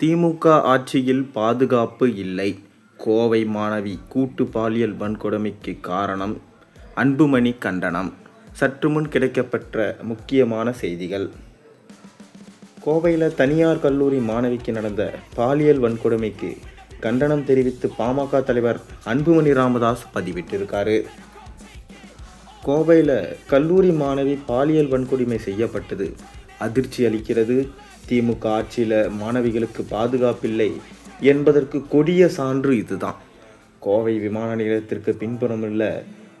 திமுக ஆட்சியில் பாதுகாப்பு இல்லை. கோவை மாணவி கூட்டு பாலியல் வன்கொடுமைக்கு காரணம் அன்புமணி கண்டனம். சற்று முன் கிடைக்கப்பெற்ற முக்கியமான செய்திகள். கோவையில் தனியார் கல்லூரி மாணவிக்கு நடந்த பாலியல் வன்கொடுமைக்கு கண்டனம் தெரிவித்து பாமக தலைவர் அன்புமணி ராமதாஸ் பதிவிட்டிருக்காரு. கோவையில் கல்லூரி மாணவி பாலியல் வன்கொடுமை செய்யப்பட்டது அதிர்ச்சி அளிக்கிறது. திமுக ஆட்சியில் மாணவிகளுக்கு பாதுகாப்பில்லை என்பதற்கு கொடிய சான்று இதுதான். கோவை விமான நிலையத்திற்கு பின்புறமுள்ள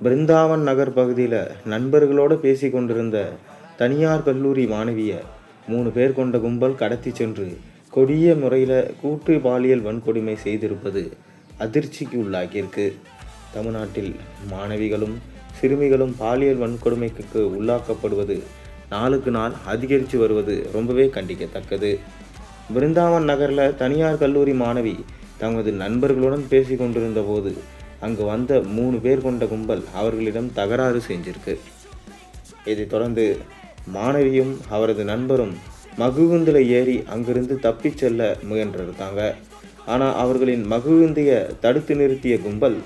பிருந்தாவன் நகர் பகுதியில் நண்பர்களோடு பேசி கொண்டிருந்த தனியார் கல்லூரி மாணவியை மூணு பேர் கொண்ட கும்பல் கடத்தி சென்று கொடிய முறையில் கூட்டு பாலியல் வன்கொடுமை செய்திருப்பது அதிர்ச்சிக்கு உள்ளாகியிருக்கு. தமிழ்நாட்டில் மாணவிகளும் சிறுமிகளும் பாலியல் வன்கொடுமைக்கு உள்ளாக்கப்படுவது நாளுக்கு நாள் அதிகரித்து வருவது ரொம்பவே கண்டிக்கத்தக்கது. பிருந்தாவன் நகரில் தனியார் கல்லூரி மாணவி தமது நண்பர்களுடன் பேசி கொண்டிருந்த போது அங்கு வந்த மூணு பேர் கொண்ட கும்பல் அவர்களிடம் தகராறு செஞ்சிருக்கு. இதைத் தொடர்ந்து மாணவியும் அவரது நண்பரும் மகுகுந்தில் ஏறி அங்கிருந்து தப்பிச் செல்ல முயன்றிருக்காங்க ஆனால் அவர்களின் மகுகுந்தியை தடுத்து நிறுத்திய கும்பல்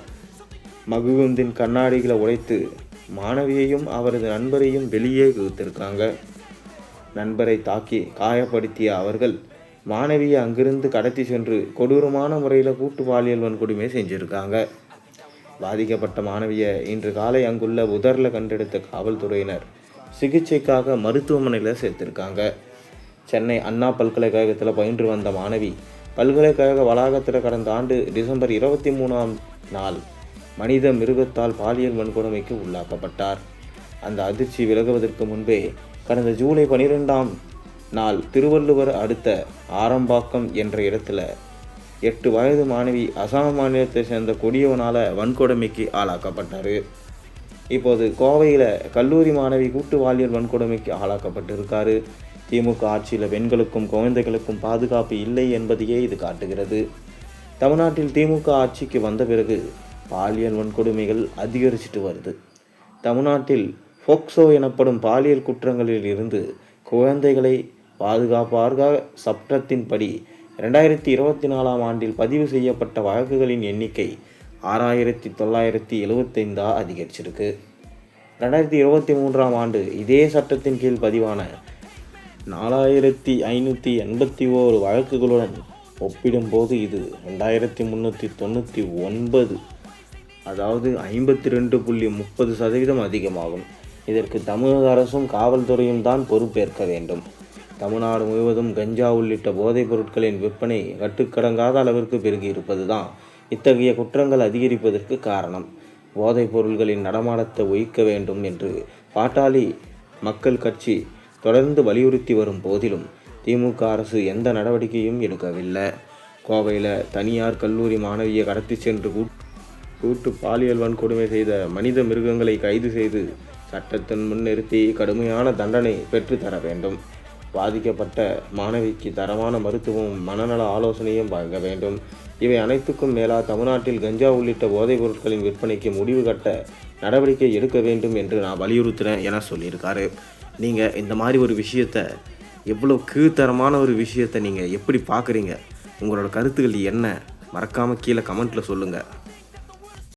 மகுகுந்தின் கண்ணாடிகளை உடைத்து மாணவியையும் அவரது நண்பரையும் வெளியே இழுத்திருக்காங்க நண்பரை தாக்கி காயப்படுத்திய அவர்கள் மாணவியை அங்கிருந்து கடத்தி சென்று கொடூரமான முறையில் கூட்டு பாலியல் வன்கொடுமை செஞ்சுருக்காங்க. பாதிக்கப்பட்ட மாணவியை இன்று காலை அங்குள்ள உதரில் கண்டெடுத்த காவல்துறையினர் சிகிச்சைக்காக மருத்துவமனையில் சேர்த்திருக்காங்க. சென்னை அண்ணா பல்கலைக்கழகத்தில் பயின்று வந்த மாணவி பல்கலைக்கழக வளாகத்தில் கடந்த ஆண்டு டிசம்பர் இருபத்தி மூணாம் நாள் மனித மிருகத்தால் பாலியல் வன்கொடுமைக்கு உள்ளாக்கப்பட்டார். அந்த அதிர்ச்சி விலகுவதற்கு முன்பே கடந்த ஜூலை பனிரெண்டாம் நாள் திருவள்ளுவர் அடுத்த ஆரம்பாக்கம் என்ற இடத்துல எட்டு வயது மாணவி அசாம் மாநிலத்தை சேர்ந்த கொடியவனால் வன்கொடுமைக்கு ஆளாக்கப்பட்டார். இப்போது கோவையில் கல்லூரி மாணவி கூட்டு பாலியல் வன்கொடுமைக்கு ஆளாக்கப்பட்டிருக்காரு. திமுக ஆட்சியில் பெண்களுக்கும் குழந்தைகளுக்கும் பாதுகாப்பு இல்லை என்பதையே இது காட்டுகிறது. தமிழ்நாட்டில் திமுக ஆட்சிக்கு வந்த பிறகு பாலியல் வன்கொடுமைகள் அதிகரிச்சிட்டு வருது. தமிழ்நாட்டில் ஃபோக்சோ எனப்படும் பாலியல் குற்றங்களில் இருந்து குழந்தைகளை பாதுகாப்பாக சட்டத்தின்படி ரெண்டாயிரத்தி இருபத்தி நாலாம் ஆண்டில் பதிவு செய்யப்பட்ட வழக்குகளின் எண்ணிக்கை ஆறாயிரத்தி தொள்ளாயிரத்தி எழுவத்தைந்தா அதிகரிச்சிருக்கு. ரெண்டாயிரத்தி இருபத்தி மூன்றாம் ஆண்டு இதே சட்டத்தின் கீழ் பதிவான நாலாயிரத்தி ஐநூற்றி எண்பத்தி ஓரு வழக்குகளுடன் ஒப்பிடும்போது இது ரெண்டாயிரத்தி முந்நூற்றி தொண்ணூற்றி ஒன்பது அதாவது ஐம்பத்தி ரெண்டு புள்ளி முப்பது சதவீதம் அதிகமாகும். இதற்கு தமிழக அரசும் காவல்துறையும் தான் பொறுப்பேற்க வேண்டும். தமிழ்நாடு முழுவதும் கஞ்சா உள்ளிட்ட போதைப் பொருட்களின் விற்பனை கட்டுக்கடங்காத அளவிற்கு பெருகி இருப்பதுதான் இத்தகைய குற்றங்கள் அதிகரிப்பதற்கு காரணம். போதைப் பொருள்களின் நடமாட்டத்தை ஒழிக்க வேண்டும் என்று பாட்டாளி மக்கள் கட்சி தொடர்ந்து வலியுறுத்தி வரும் போதிலும் திமுக அரசு எந்த நடவடிக்கையும் எடுக்கவில்லை. கோவையில் தனியார் கல்லூரி மாணவியை கடத்தி சென்று கூட் கூட்டு பாலியல் வன்கொடுமை செய்த மனித மிருகங்களை கைது செய்து சட்டத்தின் முன்னிறுத்தி கடுமையான தண்டனை பெற்றுத்தர வேண்டும். பாதிக்கப்பட்ட மாணவிக்கு தரமான மருத்துவமும் மனநல ஆலோசனையும் வழங்க வேண்டும். இவை அனைத்துக்கும் மேலா தமிழ்நாட்டில் கஞ்சா உள்ளிட்ட போதைப் பொருட்களின் விற்பனைக்கு முடிவு கட்ட நடவடிக்கை எடுக்க வேண்டும் என்று நான் வலியுறுத்துகிறேன் என சொல்லியிருக்காரு. நீங்கள் இந்த மாதிரி ஒரு விஷயத்தை எவ்வளோ கீழ்த்தரமான ஒரு விஷயத்தை நீங்கள் எப்படி பார்க்குறீங்க? உங்களோட கருத்துக்கள் என்ன? மறக்காமல் கீழே கமெண்ட்டில் சொல்லுங்கள்